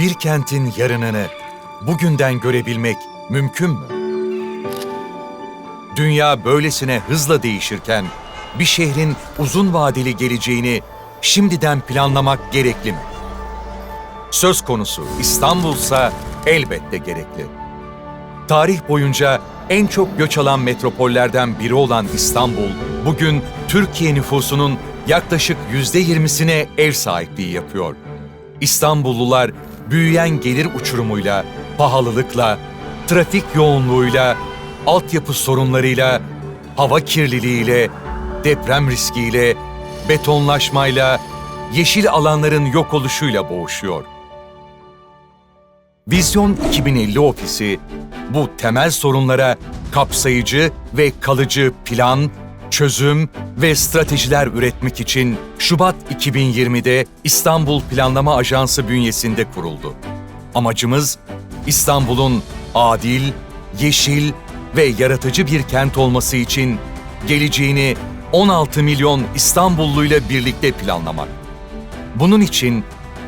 Bir kentin yarınını bugünden görebilmek mümkün mü? Dünya böylesine hızla değişirken bir şehrin uzun vadeli geleceğini şimdiden planlamak gerekli mi? Söz konusu İstanbul'sa elbette gerekli. Tarih boyunca en çok göç alan metropollerden biri olan İstanbul, bugün Türkiye nüfusunun yaklaşık yüzde yirmisine ev sahipliği yapıyor. İstanbullular büyüyen gelir uçurumuyla, pahalılıkla, trafik yoğunluğuyla, altyapı sorunlarıyla, hava kirliliğiyle, deprem riskiyle, betonlaşmayla, yeşil alanların yok oluşuyla boğuşuyor. Vizyon 2050 Ofisi bu temel sorunlara kapsayıcı ve kalıcı plan, çözüm ve stratejiler üretmek için Şubat 2020'de İstanbul Planlama Ajansı bünyesinde kuruldu. Amacımız İstanbul'un adil, yeşil ve yaratıcı bir kent olması için geleceğini 16 milyon İstanbulluyla birlikte planlamak. Bunun için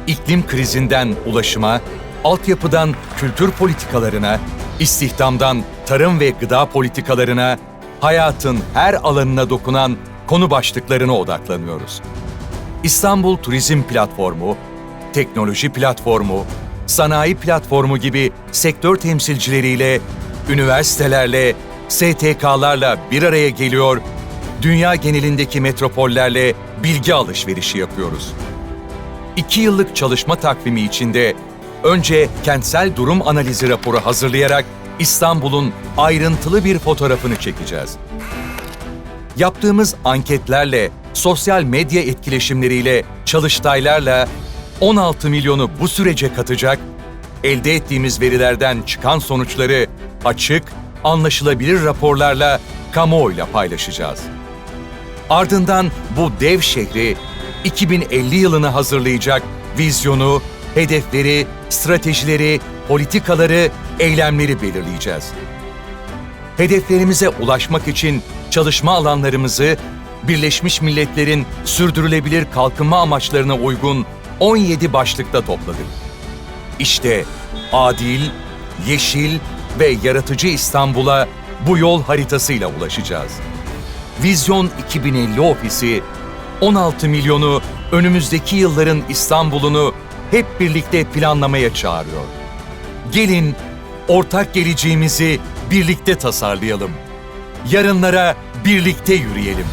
iklim krizinden ulaşıma, altyapıdan kültür politikalarına, istihdamdan tarım ve gıda politikalarına, hayatın her alanına dokunan konu başlıklarına odaklanıyoruz. İstanbul Turizm Platformu, teknoloji platformu, sanayi platformu gibi sektör temsilcileriyle, üniversitelerle, STK'larla bir araya geliyor, dünya genelindeki metropollerle bilgi alışverişi yapıyoruz. İki yıllık çalışma takvimi içinde önce kentsel durum analizi raporu hazırlayarak İstanbul'un ayrıntılı bir fotoğrafını çekeceğiz. Yaptığımız anketlerle, sosyal medya etkileşimleriyle, çalıştaylarla 16 milyonu bu sürece katacak, elde ettiğimiz verilerden çıkan sonuçları açık, anlaşılabilir raporlarla kamuoyuyla paylaşacağız. Ardından bu dev şehri 2050 yılını hazırlayacak vizyonu, hedefleri, stratejileri, politikaları, eylemleri belirleyeceğiz. Hedeflerimize ulaşmak için çalışma alanlarımızı Birleşmiş Milletler'in sürdürülebilir kalkınma amaçlarına uygun 17 başlıkta topladık. İşte adil, yeşil ve yaratıcı İstanbul'a bu yol haritasıyla ulaşacağız. Vizyon 2050 Ofisi 16 milyonu önümüzdeki yılların İstanbul'unu hep birlikte planlamaya çağırıyor. Gelin ortak geleceğimizi birlikte tasarlayalım. Yarınlara birlikte yürüyelim.